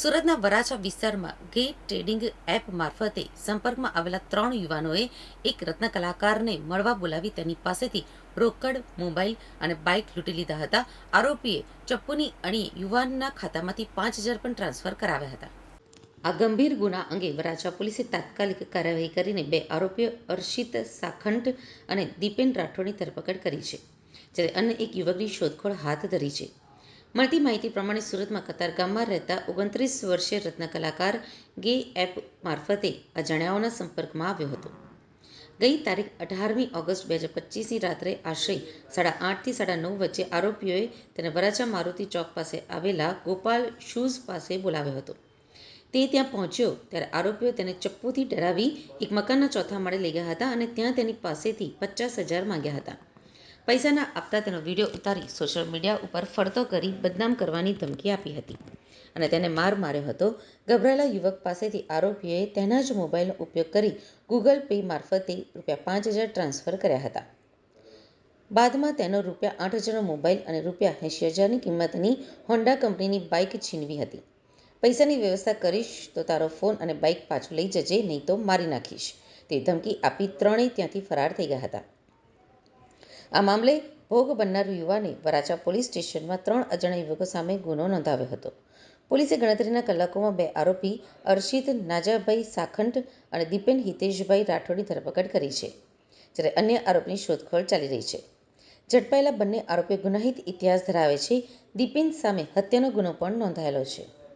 સુરતના વરાછા વિસ્તારમાં ગે ટ્રેડિંગ એપ મારફતે સંપર્કમાં આવેલા ત્રણ યુવાનોએ એક રત્ન કલાકારને મળવા બોલાવી તેની પાસેથી રોકડ, મોબાઈલ અને બાઇક લૂંટી લીધા હતા. આરોપીએ ચપ્પુની અણી યુવાનના ખાતામાંથી પાંચ હજાર પણ ટ્રાન્સફર કરાવ્યા હતા. આ ગંભીર ગુના અંગે વરાછા પોલીસે તાત્કાલિક કાર્યવાહી કરીને બે આરોપીઓ અર્ષિત સાખંટ અને દીપેન રાઠોડની ધરપકડ કરી છે, જ્યારે અન્ય એક યુવકની શોધખોળ હાથ ધરી છે. મળતી માહિતી પ્રમાણે સુરતમાં કતારગામમાં રહેતા ઓગણત્રીસ વર્ષીય રત્ન કલાકાર ગે એપ મારફતે અજાણ્યાઓના સંપર્કમાં આવ્યો હતો. ગઈ તારીખ અઢારમી ઓગસ્ટ બે હજાર પચીસની રાત્રે આશરે સાડા આઠથી સાડા નવ વચ્ચે આરોપીઓએ તેને વરાછા મારુતિ ચોક પાસે આવેલા ગોપાલ શૂઝ પાસે બોલાવ્યો હતો. તે ત્યાં પહોંચ્યો ત્યારે આરોપીઓ તેને ચપ્પુથી ડરાવી એક મકાનના ચોથા માળે લઈ ગયા હતા અને ત્યાં તેની પાસેથી પચાસ હજાર માંગ્યા હતા. પૈસા ના આપતા તેનો વીડિયો ઉતારી સોશિયલ મીડિયા ઉપર ફરતો કરી બદનામ કરવાની ધમકી આપી હતી. અને તેને માર માર્યો હતો. ગભરાયેલા યુવક પાસેથી આરોપીઓએ તેના જ મોબાઈલનો ઉપયોગ કરી ગૂગલ પે મારફતે રૂપિયા પાંચ હજાર ટ્રાન્સફર કર્યા હતા. બાદમાં તેનો રૂપિયા આઠ હજારનો મોબાઈલ અને રૂપિયા એંશી હજારની કિંમતની હોન્ડા કંપનીની બાઇક છીનવી હતી. પૈસાની વ્યવસ્થા કરીશ તો તારો ફોન અને બાઇક પાછું લઈ જજે, નહીં તો મારી નાખીશ. તે ધમકી આપી ત્રણેય ત્યાંથી ફરાર થઈ ગયા હતા. આ મામલે ભોગ બનનાર યુવાને વરાછા પોલીસ સ્ટેશનમાં ત્રણ અજાણ્યા યુવકો સામે ગુનો નોંધાવ્યો હતો. પોલીસે ગણતરીના કલાકોમાં બે આરોપી અર્શિત નાજાભાઈ સાખંટ અને દીપેન હિતેશભાઈ રાઠોડની ધરપકડ કરી છે, જ્યારે અન્ય આરોપીની શોધખોળ ચાલી રહી છે. ઝડપાયેલા બંને આરોપીઓ ગુનાહિત ઇતિહાસ ધરાવે છે. દીપેન સામે હત્યાનો ગુનો પણ નોંધાયેલો છે.